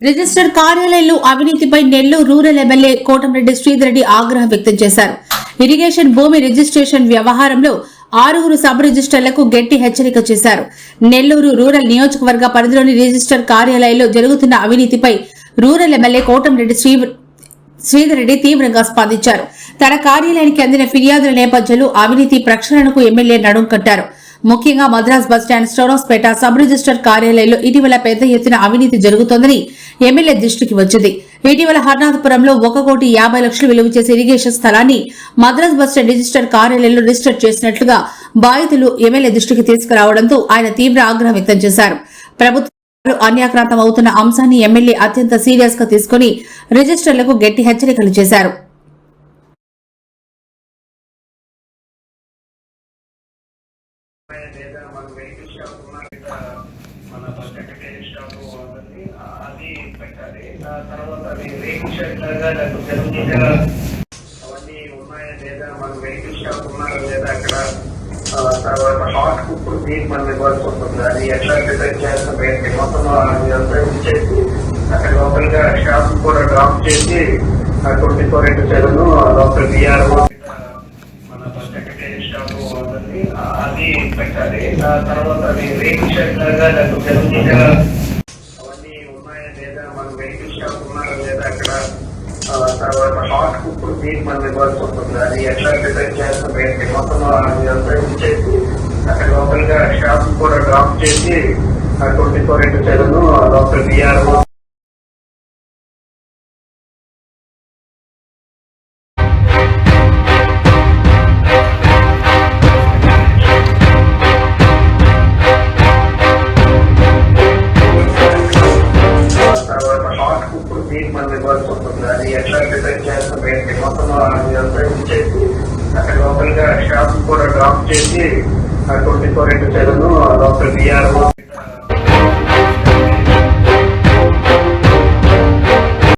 Register కార్యాలయంలో అవినీతిపై Nellore rural MLA Kotamreddy Sridhar Reddy ఆగ్రహం వ్యక్తం చేశారు. ఇరిగేషన్ భూమి రిజిస్ట్రేషన్ వ్యవహారంలో ఆరుగురు సబ్ రిజిస్టర్లకు గట్టి హెచ్చరిక చేశారు. నెల్లూరు రూరల్ నియోజకవర్గ పరిధిలోని రిజిస్టర్ కార్యాలయంలో జరుగుతున్న అవినీతిపై రూరల్ ఎమ్మెల్యే కోటంరెడ్డి శ్రీ శ్రీధరెడ్డి తీవ్రంగా స్పందించారు. తన కార్యాలయానికి అందిన ఫిర్యాదుల నేపథ్యంలో అవినీతి ప్రక్షాళనకు ఎమ్మెల్యే నడుం కట్టారు. ముఖ్యంగా మద్రాస్ బస్టాండ్ స్టోరోస్పేట సబ్ రిజిస్టర్ కార్యాలయంలో ఇటీవల పెద్ద ఎత్తున అవినీతి జరుగుతోందని ఎమ్మెల్యే దృష్టికి వచ్చింది. ఇటీవల హర్నాథపురంలో ఒక కోటి యాభై లక్షలు విలువ చేసే ఇరిగేషన్ స్థలాన్ని మద్రాస్ బస్టాండ్ రిజిస్టర్ కార్యాలయంలో రిజిస్టర్ చేసినట్లుగా బాధితులు ఎమ్మెల్యే దృష్టికి తీసుకురావడంతో ఆయన తీవ్ర ఆగ్రహం వ్యక్తం చేశారు. ప్రభుత్వం అన్యాక్రాంతం అవుతున్న అంశాన్ని ఎమ్మెల్యే అత్యంత సీరియస్గా తీసుకుని రిజిస్టర్లకు గట్టి హెచ్చరికలు చేశారు. లేదా మన వెహికల్ షాప్ మన సెక్రటరీ షాప్ ఉంటుంది అది పెట్టాలి తర్వాత అది వెహికల్ షాప్ లాగా లేకపోతే అవన్నీ ఉన్నాయా లేదా మన వెహికల్ షాప్ ఉన్నారా లేదా అక్కడ తర్వాత హాట్ కుక్ మీకు మనం ఇవ్వాల్సి ఉంటుంది అది ఎట్లా డిజైన్ చేస్తాం ఏంటి మొత్తం అంతా ఇచ్చేసి అక్కడ లోపలిగా షాప్ కూడా డ్రాప్ చేసి ట్వంటీ ఫోర్ ఇంటూ సెవెన్ లోపల బిఆర్ఓ సెక్రటరీ ఉంటుంది అది పెట్టాలి తర్వాత అది వెహికల్ లాగా లేకపోతే జరుగుతుందా అవన్నీ ఉన్నాయా లేదా మన వెహికల్ షాప్ ఉన్నారా లేదా అక్కడ తర్వాత హాట్ కుక్ మీకు మనం ఇవ్వాల్సి ఉంటుంది అది ఎట్లా డిజైన్ చేస్తాం ఏంటి మొత్తం అది ఇచ్చేసి అక్కడ లోపలిగా షాప్ కూడా డ్రాప్ చేసి ట్వంటీ ఫోర్ ఇంటూ సెవెన్ లోపల డిఆర్ఓ ఎట్లా డిజైన్ చేస్తాం ఏంటి మొత్తం అది అంతా ఇచ్చేసి అక్కడ లోపలిగా షాప్ కూడా డ్రాప్ చేసి ట్వంటీ ఫోర్ ఇంటూ సెవెన్ లోపల డిఆర్ఓ